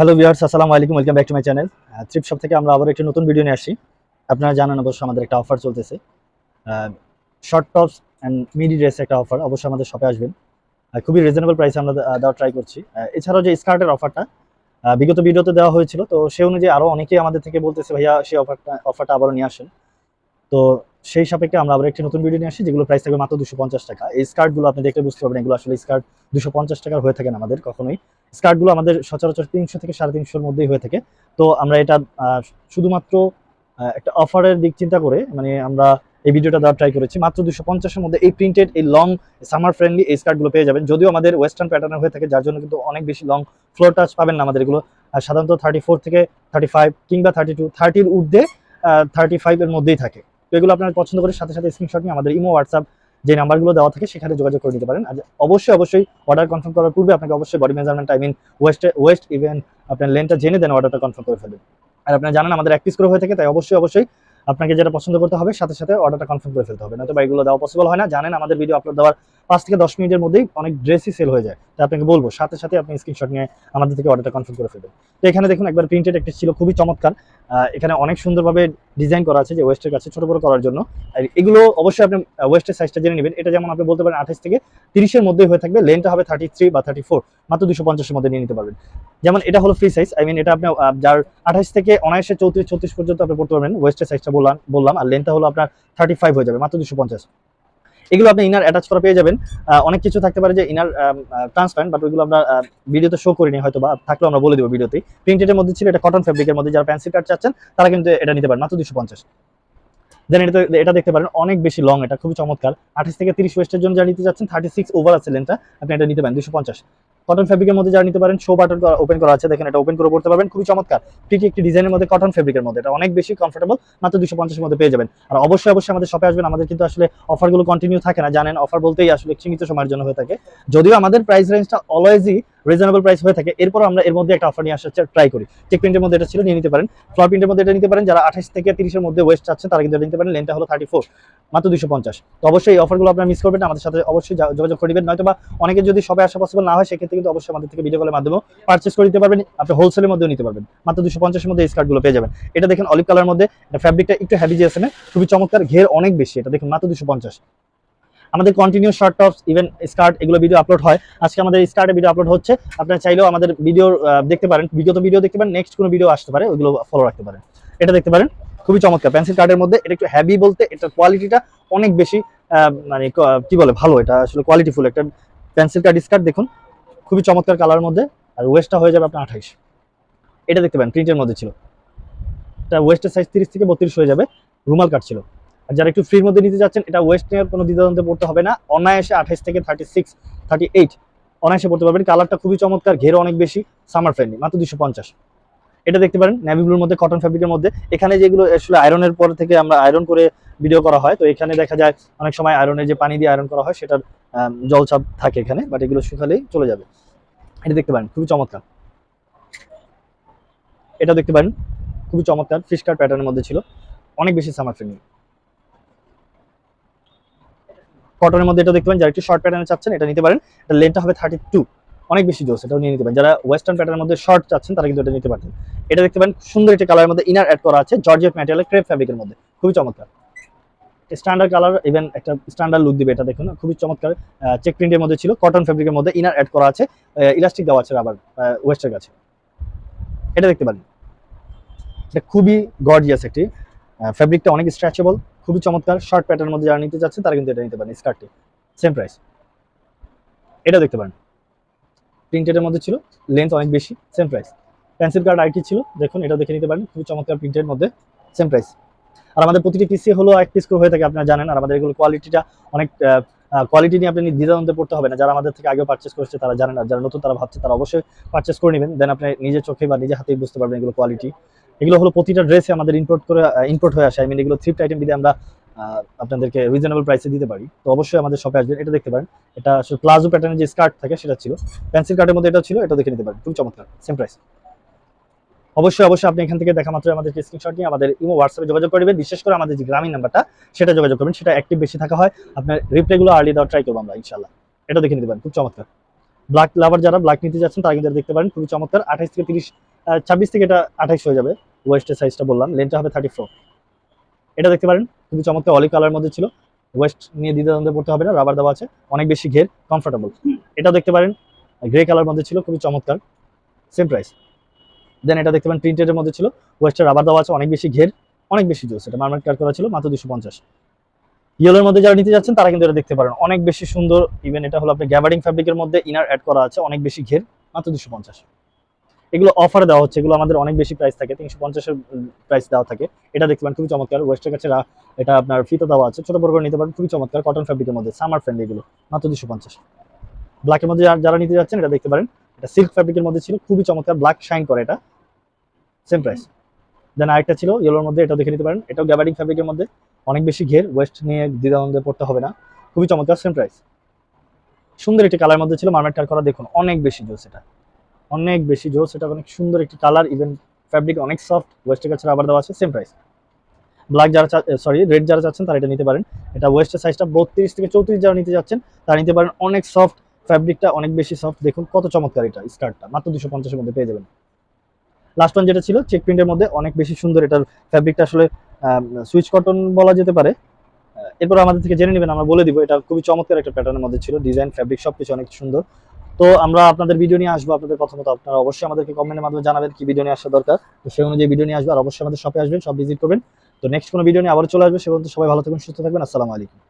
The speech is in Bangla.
হ্যালো ভিউয়ার্স, আসসালামু আলাইকুম, welcome back to my channel. Trip shop থেকে আমরা আবার একটি নতুন ভিডিও নিয়ে আসি আপনারা জানেন অবশ্যই আমাদের একটা অফার চলতেছে। Short tops and midi dress একটা অফার অবশ্যই আমাদের শপে আসবেন। খুবই রিজনেবল প্রাইসে আমরা দেওয়ার ট্রাই করছি। এছাড়াও যে স্কার্টের অফারটা বিগত ভিডিওতে দেওয়া হয়েছিল, তো সে অনুযায়ী আরও অনেকেই আমাদের থেকে বলতেছে, ভাইয়া সেই অফারটা অফারটা আবারও নিয়ে আসেন। তো সেই সাপেক্ষে আমরা আবার একটি নতুন ভিডিও নিয়ে আসি যেগুলো প্রাইস থাকবে মাত্র দুশো পঞ্চাশ টাকা। এই স্কার্টগুলো আপনি দেখলে বুঝতে পারবেন, এগুলো আসলে স্কার্ট দুশো পঞ্চাশ টাকার হয়ে থাকে না আমাদের কখনোই। স্কার্টগুলো আমাদের সচরাচর তিনশো থেকে সাড়ে তিনশোর মধ্যেই হয়ে থাকে। তো আমরা এটা শুধুমাত্র একটা অফারের দিক চিন্তা করে মানে আমরা এই ভিডিওটা দেওয়ার ট্রাই করেছি। মাত্র দুশো পঞ্চাশের মধ্যে এই প্রিন্টেড এই লং সামার ফ্রেন্ডলি এই স্কার্টগুলো পেয়ে যাবেন। যদিও আমাদের ওয়েস্টার্ন প্যাটার্নের হয়ে থাকে, যার জন্য কিন্তু অনেক বেশি লং ফ্লোর টাচ পাবেন না আমাদের এগুলো। সাধারণত থার্টি ফোর থেকে থার্টি ফাইভ কিংবা থার্টি টু থার্টির ঊর্ধ্বে থার্টি ফাইভের মধ্যেই থাকে। তো এগুলো আপনার পছন্দ করে সাথে সাথে স্ক্রিনশট নিয়ে আমাদের ইমো হোয়াটসঅ্যাপ যে নাম্বারগুলো দেওয়া থাকে সেখানে যোগাযোগ করে নিতে পারেন। আর অবশ্যই অবশ্যই অর্ডার কনফার্ম করার পূর্বে আপনাকে অবশ্যই body measurement I mean waist waist even আপনার লেনটা জেনে দেন অর্ডারটা কনফার্ম করে ফেলবেন। আর আপনারা জানেন আমাদের এক পিস করে হয়ে থাকে, তাই অবশ্যই অবশ্যই আপনাকে যেটা পছন্দ করতে হবে, সাথে সাথে অর্ডারটা কনফার্ম করে ফেলতে হবে। নয়তো বা এগুলো দেওয়া পসিবল হয় না। জানেন আমাদের ভিডিও আপলোড দেওয়ার পাঁচ থেকে দশ মিনিটের মধ্যেই অনেক ড্রেসই সেল হয়ে যায়। তাই আপনাকে বলব, সাথে সাথে আপনি স্ক্রিনশট নিয়ে আমাদের থেকে অর্ডারটা কনফার্ম করে ফেলবেন। তো এখানে দেখুন, একবার প্রিন্টেড একটি ছিল, খুবই চমৎকার। এখানে অনেক সুন্দরভাবে ডিজাইন করা আছে যে ওয়েস্টের কাছে ছোট বড় করার জন্য। আর এগুলো অবশ্যই আপনি ওয়েস্টের সাইজটা জেনে নেবেন। এটা যেমন আপনি বলতে পারেন আঠাশ থেকে তিরিশের মধ্যেই হয়ে থাকবে। লেনটা হবে থার্টি থ্রি বা থার্টি ফোর মাত্র দুশো পঞ্চাশের মধ্যে নিয়ে নিতে পারবেন। যেমন এটা হলো ফ্রি সাইজ আই মিন এটা আপনি যার আঠাশ থেকে অনায়াসে চৌত্রিশ, ছত্রিশ পর্যন্ত আপনি পড়তে পারবেন। ওয়েস্টের সাইজটা বললাম বললাম। আর লেনটা হলো আপনার থার্টি ফাইভ হয়ে যাবে, মাত্র দুশো পঞ্চাশ। এগুলো আপনি ইনার অ্যাটাচ করা পেয়ে যাবেন। অনেক কিছু থাকতে পারে যে ইনার ট্রান্সপারেন্ট বাট ওইগুলো আমরা ভিডিওতে শো করিনি হয়তো বা থাকলেও আমরা বলে দেবো ভিডিওতে প্রিন্টেডের মধ্যে ছিল এটা কটন ফেব্রিকের মধ্যে, যারা পেন্সিল কাট চাচ্ছেন, তারা কিন্তু এটা নিতে পারেন, মাত্র দুশো পঞ্চাশ। দেন এটা এটা দেখতে পারেন, অনেক বেশি লং এটা খুবই চমৎকার। আঠাশ থেকে তিরিশ ওয়েস্টের জন্য যারা নিতে যাচ্ছেন থার্টি সিক্স ওভার আছে লেনটা আপনি এটা নিতে পারেন, দুশো পঞ্চাশ। কটন ফেব্রিকের মধ্যে যারা নিতে পারেন শো বাটন ওপেন করা আছে, দেখেন এটা ওপেন করে পড়তে পারবেন। খুবই চমৎকার। ঠিক একটি ডিজাইনের মধ্যে কটন ফেব্রিকের মধ্যে। এটা অনেক বেশি কমফোর্টেবল মাত্র দুশো পঞ্চাশের মধ্যে পেয়ে যাবেন। আর অবশ্যই অবশ্যই আমাদের শপে আসবেন। আমাদের কিন্তু আসলে অফারগুলো কন্টিনিউ থাকে না। জানেন অফার বলতেই আসলে সীমিত সময়ের জন্য হয়ে থাকে। যদিও আমাদের প্রাইস রেঞ্জটা অলওয়েজই রিজনেবল প্রাইস হয়ে থাকে। এরপর আমরা এর মধ্যে একটা অফার নিয়ে আসার ট্রাই করি। চেক প্রিন্টের মধ্যে এটা ছিল, নিয়ে নিতে পারেন। ফ্লোর প্রিন্টের মধ্যে এটা নিতে পারেন। যারা আঠাশ থেকে তিরিশের মধ্যে ওয়েস্ট চাচ্ছে তারা কিন্তু নিতে পারেন। লেনটা হলো থার্টি ফোর মাত্র দুশো পঞ্চাশ। তো অবশ্যই এই অফারগুলো আপনারা মিস করবেন আমাদের সাথে অবশ্যই যোগাযোগ করে নেবেন। নয়তো বা অনেকে যদি সবাই আসা পসিবল না হয়, সেক্ষেত্রে কিন্তু অবশ্যই আমাদের থেকে ভিডিও কলের মাধ্যমে পারচেস করে দিতে পারবেন। আপনি হোলসেলের মধ্যেও নিতে পারবেন। মাত্র দুশো পঞ্চাশের মধ্যে এই স্কার্টগুলো পেয়ে যাবেন। এটা দেখেন অলিভ কালার মধ্যে। ফ্যাব্রিকটা একটু হ্যাভি জিএসএম খুবই চমৎকার। ঘের অনেক বেশি। এটা দেখুন মাত্র দুশো পঞ্চাশ। আমাদের continue short tops even skirt এগুলো ভিডিও আপলোড হয়। আজকে আমাদের স্কার্টের ভিডিও আপলোড হচ্ছে। আপনারা চাইলেও আমাদের ভিডিও দেখতে পারেন। বিগত ভিডিও দেখতে পারেন নেক্সট কোনো ভিডিও আসতে পারে ওইগুলো ফলো রাখতে পারেন। এটা দেখতে পারেন, খুবই চমৎকার। পেন্সিল কার্ডের মধ্যে এটা একটু হ্যাভি বলতে এটার কোয়ালিটিটা অনেক বেশি মানে ক- বলে, ভালো। এটা আসলে কোয়ালিটিফুল একটা পেন্সিল কার্ড স্কার্ট দেখুন, খুবই চমৎকার কালারের মধ্যে। আর ওয়েস্টটা হয়ে যাবে আপনার আঠাইশ। এটা দেখতে পারেন প্রিন্টের মধ্যে ছিল। এটা ওয়েস্টের সাইজ তিরিশ থেকে বত্রিশ হয়ে যাবে। রুমাল কাট ছিল। আর যারা একটু ফ্রির মধ্যে নিতে যাচ্ছেন এটা ওয়েস্ট কোনো দ্বিধাদ্বন্দ্বে পড়তে হবে না। অনায়াসে আঠাইশ থেকে থার্টি সিক্স থার্টি এইট অনায়াসে পড়তে পারবেন। কালারটা খুবই চমৎকার ঘেরও অনেক বেশি সামার ফ্রেন্ডলি মাত্র দুশো পঞ্চাশ। এটা দেখতে পারেন নেভি ব্লুর মধ্যে কটন ফ্যাব্রিকের মধ্যে। এখানে যেগুলো আসলে আয়রনের পর থেকে আমরা আয়রন করে ভিডিও করা হয় তো এখানে দেখা যায় অনেক সময় আয়রনের যে পানি দিয়ে আয়রন করা হয় সেটার আম, জলচাপ থাকে এখানে বাট এগুলো শুকালেই চলে যাবে। এটা দেখতে পারেন খুবই চমৎকার। এটা দেখতে পারেন খুবই চমৎকার ফিশকার প্যাটার্নের মধ্যে ছিল। অনেক বেশি সামার ফ্রেন্ডলি কটনের মধ্যে এটা দেখতে পারেন, যারা একটু শর্ট প্যাটার্নে চাচ্ছেন, এটা নিতে পারেন। এটা লেনটা হবে থার্টি টু অনেক বেশি জোস, এটাও নিয়ে নিতে পারেন। যারা ওয়েস্টার্ন প্যাটার্নের মধ্যে শর্ট চাচ্ছেন, তারা কিন্তু এটা নিতে পারেন এটা দেখতে পারেন, সুন্দর একটি কালারের মধ্যে ইনার অ্যাড করা আছে জর্জেট ম্যাটেরিয়াল ক্রেপ ফ্যাব্রিকের মধ্যে। খুবই চমৎকার। স্ট্যান্ডার্ড কালার ইভেন একটা স্ট্যান্ডার্ড লুক দিবে এটা দেখুন খুবই চমৎকার চেক প্রিন্টের মধ্যে ছিল কটন ফ্যাব্রিকের মধ্যে ইনার অ্যাড করা আছে ইলাস্টিক দেওয়া আছে আবার ওয়েস্টের কাছে এটা দেখতে পারেন। এটা খুবই গর্জিয়াস একটি ফ্যাব্রিকটা অনেক স্ট্রেচেবল খুবই চমৎকার শর্ট প্যাটার্নের মধ্যে যারা নিতে যাচ্ছেন তারা কিন্তু এটা নিতে পারেন স্কার্টটি সেম প্রাইস এটা দেখতে পারেন। প্রিন্টেডের মধ্যে ছিল লেন্থ অনেক বেশি সেম প্রাইস পেন্সিল কার্ড আইটি ছিল, দেখুন, এটা দেখে নিতে পারেন, খুবই চমৎকার প্রিন্টের মধ্যে সেম প্রাইস আর আমাদের প্রতিটি পিসি হলো এক পিস করে হয়ে থাকে, আপনারা জানেন, আর আমাদের এগুলো কোয়ালিটিটা অনেক কোয়ালিটি নিয়ে আপনি দ্বিধাদ্বন্দ্বে পড়তে হবে না। যারা আমাদের থেকে আগেও পারচেস করছে, তারা জানেন, আর যারা নতুন, তারা ভাবছে, তারা অবশ্যই পারচেস করে নেবেন। দেন আপনি নিজের চোখে বা নিজের হাতেই বুঝতে পারবেন এগুলো কোয়ালিটি এগুলো হলো প্রতিটা ড্রেসে আমাদের ইম্পোর্ট করে ইম্পোর্ট হয়ে আসে। আই মিন এগুলো থ্রিফট আইটেম যদি আমরা আপনাদেরকে রিজনেবল প্রাইসে দিতে পারি, তো অবশ্যই আমাদের শপে আসবেন। এটা দেখতে পারেন, এটা আসলে প্লাজো প্যাটার্নের যে স্কার্ট থাকে, সেটা ছিল। পেন্সিল কার্টের মধ্যে এটা ছিল এটা দেখে নিতে পারেন। খুব চমৎকার সেম প্রাইস অবশ্যই অবশ্যই আপনি এখান থেকে দেখা মাত্র আমাদের স্ক্রিনশট নিয়ে আমাদের ইমো হোয়াটসঅ্যাপে যোগাযোগ করবেন বিশেষ করে আমাদের যে গ্রামীণ নাম্বারটা সেটা যোগাযোগ করবেন। সেটা অ্যাক্টিভ বেশি থাকা হয়। আপনার রিপ্লাইগুলো আর্লি দেওয়ার ট্রাই করব আমরা ইনশাল্লাহ এটা দেখে নিতে পারেন, খুব চমৎকার। ব্ল্যাক লাভার যারা ব্ল্যাক নিতে যাচ্ছেন, তারা কিন্তু দেখতে পারেন, খুবই চমৎকার। আঠাইশ থেকে তিরিশ ছাব্বিশ থেকে এটা আঠাইশ হয়ে যাবে। ওয়েস্টের সাইজটা বললাম লেনটা হবে থার্টি ফোর এটা দেখতে পারেন খুবই চমৎকার অলিভ কালার মধ্যে ছিল। ওয়েস্ট নিয়ে দ্বিধা দ্বন্দ্বে পড়তে হবে না রাবার দেওয়া আছে অনেক বেশি ঘের কমফোর্টেবল এটা দেখতে পারেন গ্রে কালার মধ্যে ছিল খুবই চমৎকার সেম প্রাইস দেন এটা দেখতে পারেন প্রিন্টেডের মধ্যে ছিল ওয়েস্টের রাবার দেওয়া আছে অনেক বেশি ঘের অনেক বেশি জোস এটা মার্মেট কাট করা ছিল মাত্র দুশো পঞ্চাশ। ইয়েলোর মধ্যে যারা নিতে যাচ্ছেন তারা কিন্তু এটা দেখতে পারেন অনেক বেশি সুন্দর ইভেন এটা হলো আপনার গ্যাবার্ডিং ফ্যাব্রিকের মধ্যে ইনার অ্যাড করা আছে অনেক বেশি ঘের মাত্র দুশো পঞ্চাশ। এগুলো অফার দেওয়া হচ্ছে, এগুলো আমাদের অনেক বেশি প্রাইস থাকে, তিনশো পঞ্চাশের প্রাইস দেওয়া থাকে। এটা দেখতে পারেন, খুবই চমৎকার। ওয়েস্টের কাছে এটা আপনার ফিতা দেওয়া আছে, ছোট বড় করে নিতে পারেন, খুবই চমৎকার। কটন ফ্যাব্রিকের মধ্যে সামার ফ্রেন্ড এগুলো, মাত্র দুশো পঞ্চাশ। ব্ল্যাকের মধ্যে যারা- নিতে যাচ্ছেন, এটা দেখতে পারেন, এটা সিল্ক ফ্যাব্রিকের মধ্যে ছিল, খুবই চমৎকার। ব্ল্যাক শাইন করে এটা সেম প্রাইস দেন আরেকটা ছিল ইয়েলোর মধ্যে এটা দেখে নিতে পারেন, এটাও গ্যাবারিং ফ্যাব্রিকের মধ্যে, অনেক বেশি ঘের ওয়েস্ট নিয়ে দ্বিধাদ্বন্দ্বে পড়তে হবে না। খুবই চমৎকার সেম প্রাইস সুন্দর একটি কালার মধ্যে ছিল মার্মেট কাট করা, দেখুন, অনেক বেশি জোস এটা। অনেক বেশি জোর, সেটা অনেক সুন্দর একটি কালার ইভেন ফ্যাব্রিক অনেক সফট ওয়েস্টের কাছে আবার দেওয়া আছে সেম প্রাইস ব্ল্যাক যারা সরি রেড যারা চাচ্ছেন, তারা এটা নিতে পারেন। এটা ওয়েস্টের সাইজটা বত্রিশ থেকে চৌত্রিশ যারা নিতে যাচ্ছেন, তারা নিতে পারেন অনেক সফট ফ্যাব্রিকটা অনেক বেশি সফট দেখুন কত চমৎকার এটা স্কার্টটা মাত্র দুশো পঞ্চাশের মধ্যে পেয়ে যাবেন। লাস্ট ওয়ান যেটা ছিল চেক প্রিন্টের মধ্যে অনেক বেশি সুন্দর এটার ফ্যাব্রিকটা আসলে সুইচ কটন বলা যেতে পারে। এরপর আমাদের থেকে জেনে নেবেন, আমরা বলে দিব, এটা খুবই চমৎকার একটা প্যাটার্নের মধ্যে ছিল। ডিজাইন ফ্যাব্রিক সবকিছু অনেক সুন্দর। তো আমরা আপনাদের ভিডিও নিয়ে আসব, আপনাদের কথা মতো আপনারা অবশ্যই আমাদেরকে কমেন্টের মাধ্যমে জানাবেন কি ভিডিও নিয়ে আসা দরকার। তো সেই অনুযায়ী ভিডিও নিয়ে আসবে, আর অবশ্যই আমাদের শপে আসবেন সব ভিজিট করবেন। তো নেক্সট কোনো ভিডিও নিয়ে আবার চলে আসবে। সেগুলো সবাই ভালো থাকবেন, সুস্থ থাকবেন। আসসালামু আলাইকুম।